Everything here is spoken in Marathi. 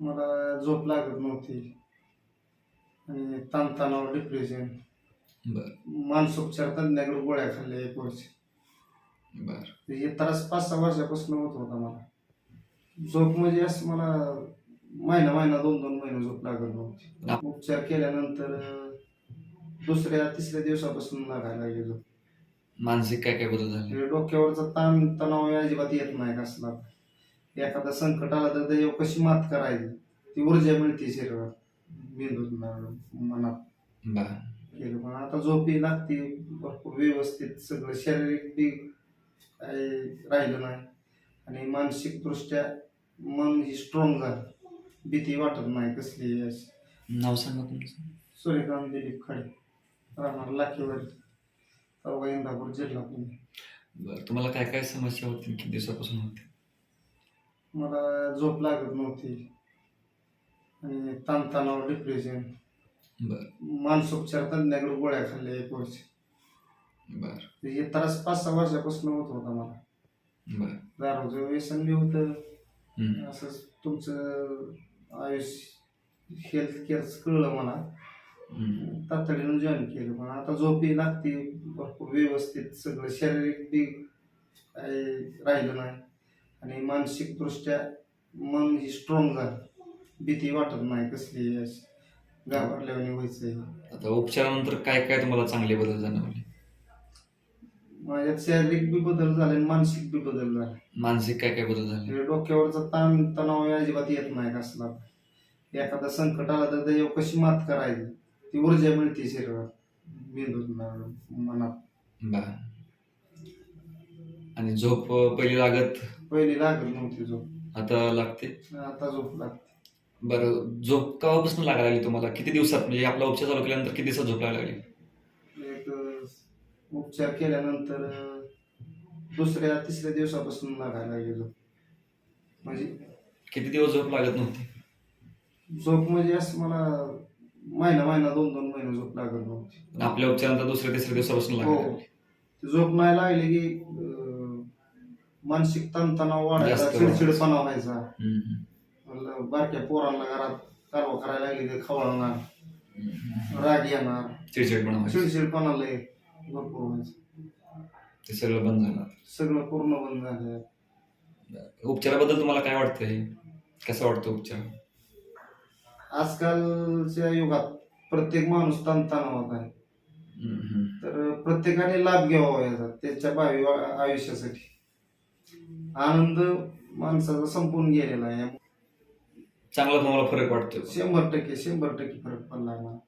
मला झोप लागत नव्हती. आणि ताणतणाव डिप्रेशन बर. मानसोपचार तज्ञाकडे गोळ्या खाल्ल्या एक वर्ष. बर. हे त्रास पाच सहा वर्षापासून होत होता मला. झोप म्हणजे असं मला महिना महिना दोन दोन महिने झोप लागत नव्हती. उपचार केल्यानंतर अं, दुसऱ्या तिसऱ्या दिवसापासून लागायला लागली झोप. मानसिक काय काय बदल झाले? डोक्यावरचा ताण तणाव अजिबात येत नाही कसला एखादा संकट आला तर त्याच्यावर कशी मात करायची? ती ऊर्जा मिळते शरीरात मेंदूत मनात. केलं पण आता झोपी लागते भरपूर व्यवस्थित सगळं शारीरिक बी काही राहिलं नाही. आणि मानसिक दृष्ट्या मन ही स्ट्रॉंग झालं. भीती वाटत नाही कसली अशी. नाव सांगा तुमचं. सूर्यकांत दिलीप खडे राहणार लाखेवाडी तालुका इंदापूर जिल्हा पुणे. बर तुम्हाला काय काय समस्या होती? किती दिवसापासून होती? मला झोप लागत नव्हती. आणि ताणतणाव डिप्रेशन बर. मानसोपचार तज्ञाकडे गोळ्या खाल्ल्या एक वर्ष. बर. हे त्रास पाच सहा वर्षापासून होत होता मला. बर. दारूचं व्यसन बी होतं. हम्म. असंच तुमचं आयुष्य हेल्थ केअरच कळलं मला. हम्म. तातडीनं जॉईन केलं. पण आता झोपी लागते. भरपूर व्यवस्थित सगळं. शारीरिक बी काही राहिलं नाही. आणि मानसिक दृष्ट्या मन ही स्ट्रॉंग झालं. भीती वाटत नाही कसली घाबरल्याने व्हायचं आता उपचारानंतर काय काय तुम्हाला चांगले बदल जाणवले? माझ्यात शारीरिक बी बदल झाले आणि मानसिक बी बदल झाले. मानसिक काय काय बदल झाले? हे डोक्यावरचा ताण तणाव अजिबात येत नाही कसला. एखादा संकट आला तर त्याच्यावर कशी मात करायची? ती ऊर्जा मिळते शरीरात. मेंदूत मनात. बर. आणि झोप पहिली लागत? पहिली लागत नव्हती झोप. आता लागते? आता झोप लागते. बरं झोप केव्हापासून लागायला लागली तुम्हाला? किती दिवसात? म्हणजे आपला उपचार चालू केल्यानंतर किती दिवसात झोप लागायला लागली? एक उपचार केल्यानंतर दुसऱ्या तिसऱ्या दिवसापासून लागायला लागली झोप. म्हणजे किती दिवस झोप लागत नव्हती? झोप म्हणजे असं मला महिना महिना दोन दोन महिने झोप लागत नव्हती. पण आपल्या उपचारानंतर दुसऱ्या तिसऱ्या दिवसापासून हो. लागली. ती झोप नाही लागली की अं, मानसिक ताणतणाव वाढायचा जास्त चिडचिडपणा व्हायचा. हम्म, हम्म. म्हणलं बारक्या पोरांना घरात कारवा करायला लागली ते खवळणार हम्म. राग येणार. चिडचिडपणा व्हायचा. चिडचिडपणा लय भरपूर व्हायचं. ते सगळं बंद झालं. सगळं पूर्ण बंद झालं. उपचाराबद्दल तुम्हाला काय वाटतंय? कसं वाटतं उपचार? आजकालच्या युगात प्रत्येक माणूस ताणतणावात आहे. हम्म, हम्म. तर प्रत्येकाने लाभ घ्यावा याचा त्याच्या भावी आयुष्यासाठी. आनंद माणसाचा संपून गेलेला आहे. चांगला तुम्हाला फरक वाटतोय. शंभर टक्के शंभर टक्के फरक पडला मला.